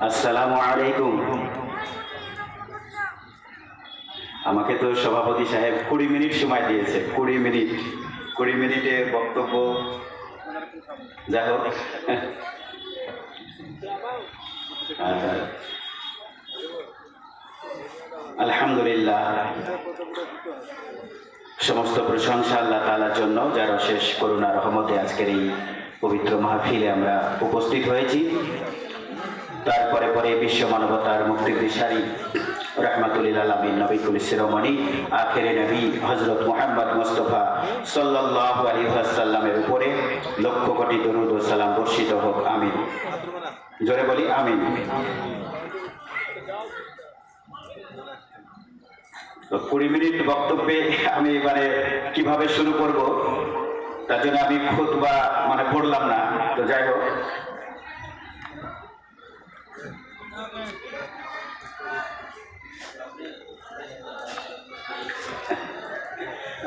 আসসালামু আলাইকুম। আমাকে তো সভাপতি সাহেব কুড়ি মিনিট সময় দিয়েছে, কুড়ি মিনিট, কুড়ি মিনিটে বক্তব্য। যাই হোক। আলহামদুলিল্লাহ। সমস্ত প্রশংসা আল্লাহ তালার জন্য, যার শেষ করুণা রহমতে আজকের এই পবিত্র মাহফিলে আমরা উপস্থিত হয়েছি। তারপরে পরে বিশ্ব মানবতার মুক্তির দিশারি জোরে বলি, আমিন। কুড়ি মিনিট বক্তব্যে আমি মানে কীভাবে শুরু করব, তার জন্য আমি খুতবা মানে পড়লাম না, তো যাই হোক।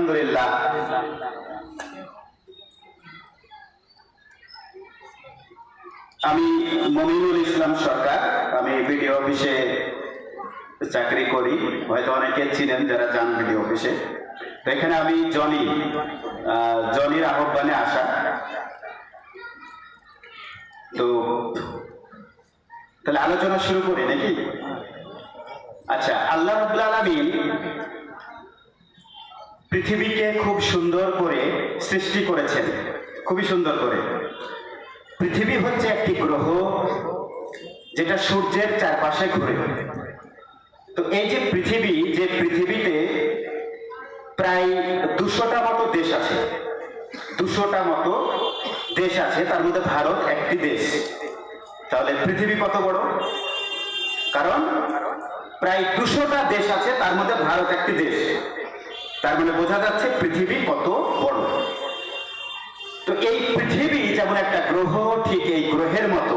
আলহামদুলিল্লাহ। আমি মমিনুল ইসলাম সরকার। আমি বিডিও অফিসে চাকরি করি। হয়তো অনেকে ছিলেন যারা যান বিডিও অফিসে। এখানে আমি জনি জনির আহ্বানে আসা। তো তাহলে আলোচনা শুরু করি নাকি? আচ্ছা আল্লাহ আলমিন পৃথিবীকে খুব সুন্দর করে সৃষ্টি করেছেন। খুবই সুন্দর করে। পৃথিবী হচ্ছে একটি গ্রহ যেটা সূর্যের চারপাশে ঘুরে। তো এই যে পৃথিবী, যে পৃথিবীতে প্রায় দুশোটা মতো দেশ আছে, দুশোটা মতো দেশ আছে, তার মধ্যে ভারত একটি দেশ। তাহলে পৃথিবী কত বড়? কারণ প্রায় দুশোটা দেশ আছে, তার মধ্যে ভারত একটি দেশ। তার মানে বোঝা যাচ্ছে পৃথিবী কত বড়। তো এই পৃথিবী যেমন একটা গ্রহ, ঠিক এই গ্রহের মতো